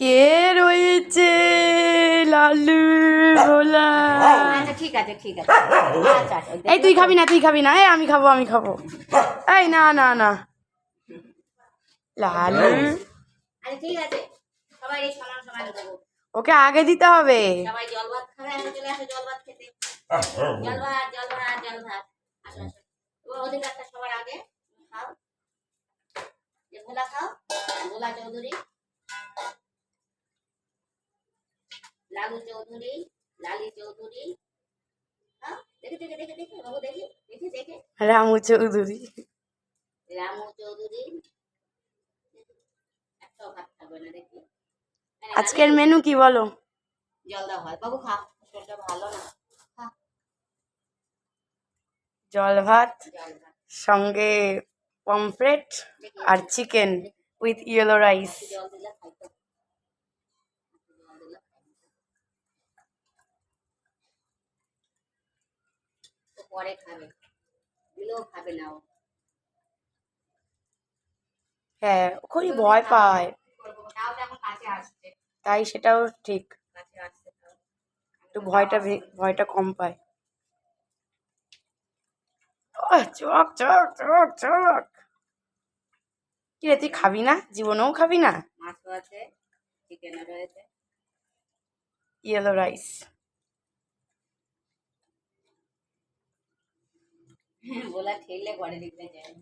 কে রয়েছে লালু ভোলা আচ্ছা ঠিক আছে ঠিক আছে। আচ্ছা আচ্ছা এই তুই খাবি না তুই খাবি না। এই আমি খাব আমি খাব। এই না না না। লালু? ঠিক আছে। সবাই সমান সমান দেবো। ওকে আগে দিতে হবে। সবাই জল ভাত খাবে আসো চলে আসো জল ভাত খেতে। জল ভাত জল ভাত জল ভাত। আসো আসো। অধিকারটা সবার আগে। খাও। যে ভোলা খাও ভোলা চৌধুরী লালু চৌধুরী লালি চৌধুরী খাও দেখে দেখে দেখে দেখে বাবু দেখে দেখে দেখে রামু চৌধুরী রামু চৌধুরী আজকের মেনু কি বলো জল দাও বাবু খা শরীরটা ভালো না জল ভাত সঙ্গে পমফ্রেট আর চিকেন উইথ ইয়েলো রাইস পরে খাবে দিলেও খাবে না ও। হ্যাঁ খুবই ভয় পায়। তাই সেটাও ঠিক। একটু ভয়টা ভয়টা কম পায়। চক চক চক চক। কি রে তুই খাবি না? জীবনেও খাবি না? মাছও আছে চিকেনও রয়েছে। ইয়েলো রাইস বলা ঠেললে ঘরে যায়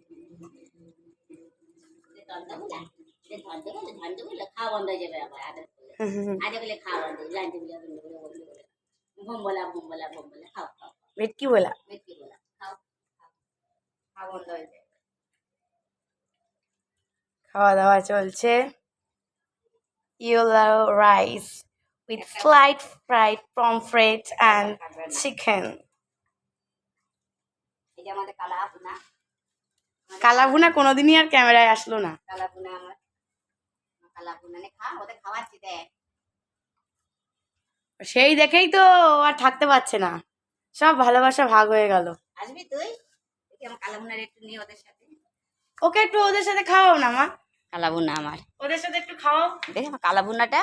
বলে খাওয়া বন্ধ হয়ে যাবে আবার আদর করলে বলে খাওয়া বন্ধ জানতে বলে বলে বলে বলে বলে ঘুম বলা ঘুম বলা ঘুম বলা খাও খাও ভেটকি বলা। মেথি বলা খাও খাও খাওয়া বন্ধ হয়ে যায় খাওয়া দাওয়া চলছে। Yellow rice with slide fried pomfret and chicken যে আমাদের কালা আপুনা কালাভুনা কোনোদিনই আর ক্যামেরায় আসলো না। কালা পুনা আমার কালা নে খা ওদের খাওয়াচ্ছি দেখ। সেই দেখেই তো আর থাকতে পারছে না। সব ভালোবাসা ভাগ হয়ে গেল। আসবি তুই? আমার কালা একটু নিয়ে ওদের সাথে। ওকে একটু ওদের সাথে খাওয়াও না মা। কালাবুনা আমার। ওদের সাথে একটু খাওয়াও। দেখি আমার কালা বুনাটা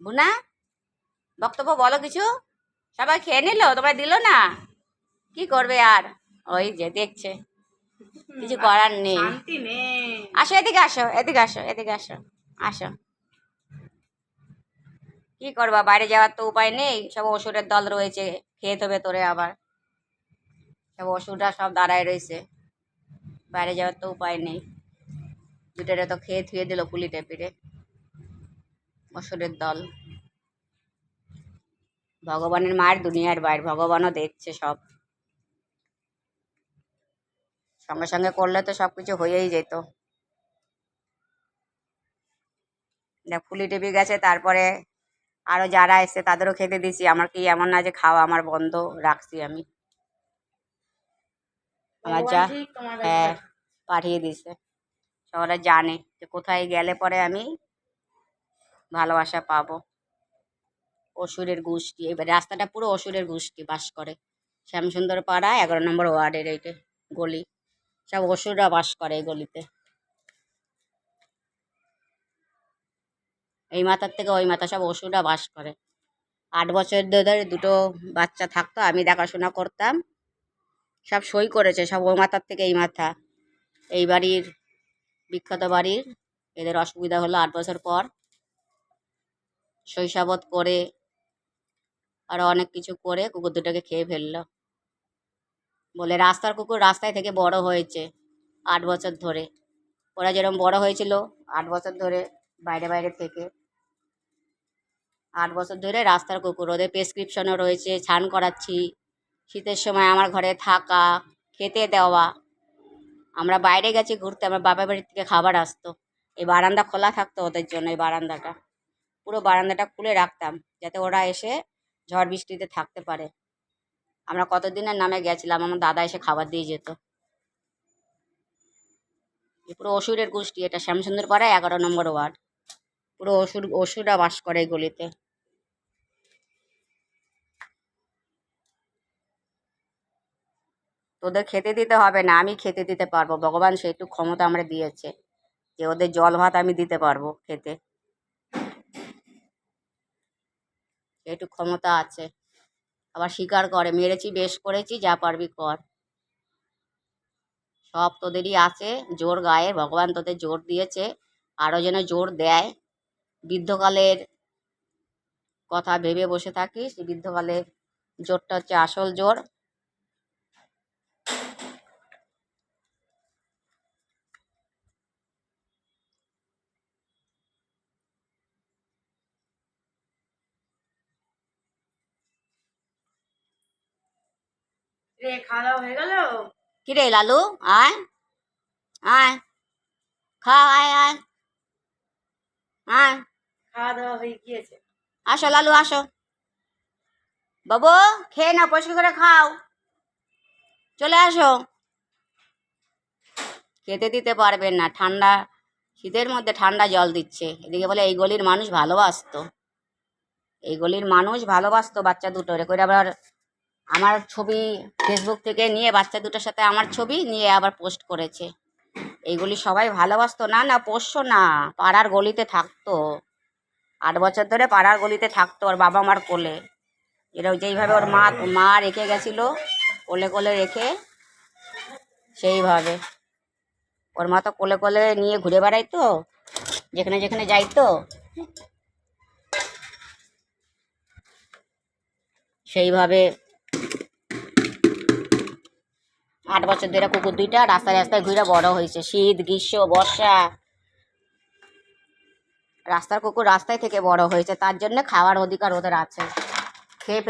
বুনা বক্তব্য বলো কিছু। সবাই খেয়ে নিল? তোমায় দিল না? কি করবে আর? ওই যে দেখছে। কিছু করার নেই। আসো এদিকে আসো এদিকে আসো এদিকে আসো আসো। কি করবা? বাইরে যাওয়ার তো উপায় নেই। সব ওষুধের দল রয়েছে। খেয়ে তবে তোরে আবার। সব ওষুধটা সব দাঁড়ায় রয়েছে। বাইরে যাওয়ার তো উপায় নেই। দুটোরে তো খেয়ে থুয়ে দিল পুলি টেপিরে ওষুধের দল। ভগবানের মায়ের দুনিয়ার বাইর। ভগবানও দেখছে সব। সঙ্গে সঙ্গে করলে তো সব কিছু হয়েই যেত। ফুলি টেপি গেছে তারপরে আরও যারা এসছে তাদেরও খেতে দিছি। আমার কি এমন না যে খাওয়া আমার বন্ধ রাখছি আমি। আমার যা হ্যাঁ পাঠিয়ে দিছে। সবাই জানে যে কোথায় গেলে পরে আমি ভালোবাসা পাবো। অসুরের গোষ্ঠী এবার রাস্তাটা পুরো অসুরের গোষ্ঠী বাস করে। শ্যামসুন্দর পাড়া এগারো নম্বর ওয়ার্ডের এইটে গলি। সব অসুররা বাস করে এই গলিতে। এই মাথার থেকে ওই মাথা সব অসুররা বাস করে। আট বছর ধরে দুটো বাচ্চা থাকতো, আমি দেখাশোনা করতাম। সব সই করেছে, সব ওই মাথার থেকে এই মাথা। এই বাড়ির, বিখ্যাত বাড়ির, এদের অসুবিধা হলো আট বছর পর। শৈশবত করে আরও অনেক কিছু করে কুকুর দুটোকে খেয়ে ফেলল। বলে, রাস্তার কুকুর রাস্তায় থেকে বড় হয়েছে আট বছর ধরে। ওরা যেরকম বড় হয়েছিল আট বছর ধরে বাইরে বাইরে থেকে। আট বছর ধরে রাস্তার কুকুর, ওদের প্রেসক্রিপশনও রয়েছে ছান করাচ্ছি, শীতের সময় আমার ঘরে থাকা, খেতে দেওয়া। আমরা বাইরে গেছি ঘুরতে, আমার বাবার বাড়ির থেকে খাবার আসতো। এই বারান্দা খোলা থাকতো ওদের জন্য, এই বারান্দাটা। পুরো বারান্দাটা খুলে রাখতাম, যাতে ওরা এসে ঝড় বৃষ্টিতে থাকতে পারে। আমরা কতদিনের নামে গেছিলাম? আমার দাদা এসে খাবার দিয়ে যেত। পুরো অসুরের গোষ্ঠী এটা। শ্যামসুন্দর পাড়া এগারো নম্বর ওয়ার্ড। পুরো অসুর অসুররা বাস করে এই গলিতে। তোদের খেতে দিতে হবে না, আমি খেতে দিতে পারব। ভগবান সেইটুকু ক্ষমতা আমরা দিয়েছে যে ওদের জল ভাত আমি দিতে পারব খেতে। একটু ক্ষমতা আছে। আবার স্বীকার করে, মেরেছি, বেশ করেছি, যা পারবি কর। সব তোদেরই আছে, জোর গায়ে, ভগবান তোদের জোর দিয়েছে আরও যেন জোর দেয়। বৃদ্ধকালের কথা ভেবে বসে থাকিস, বৃদ্ধকালের জোরটা হচ্ছে আসল জোর। খাওয়া হয়ে গেল? কিরে লালু আয় আয় খা আয় আয় আয়। খাওয়া দাওয়া হয়ে গিয়েছে। আসো লালু আসো। বাবু খেয়ে না পরিষ্কার করে খাও। চলে আসো। খেতে দিতে পারবেন না ঠান্ডা শীতের মধ্যে ঠান্ডা জল দিচ্ছে। এদিকে বলে এই গলির মানুষ ভালোবাসতো। এই গলির মানুষ ভালোবাসতো বাচ্চা দুটোরে করে আবার আমার ছবি ফেসবুক থেকে নিয়ে বাচ্চা দুটোর সাথে আমার ছবি নিয়ে আবার পোস্ট করেছে। এইগুলি সবাই ভালোবাসতো। না না, পোষ্য না, পাড়ার গলিতে থাকতো। আট বছর ধরে পাড়ার গলিতে থাকতো ওর বাবা মার কোলে। এরা যেইভাবে ওর মা মা রেখে গেছিল, কোলে কোলে রেখে সেইভাবে। ওর মা তো কোলে কোলে নিয়ে ঘুরে বেড়াইতো, যেখানে যেখানে যাইতো। সেইভাবে আট বছর ধরে কুকুর দুইটা, রাস্তায় রাস্তায় ঘুরে বড় হয়েছে। শীত, গ্রীষ্ম, বর্ষা। রাস্তার কুকুর রাস্তায় থেকে বড় হয়েছে, তার জন্য খাওয়ার অধিকার ওদের আছে। খেয়ে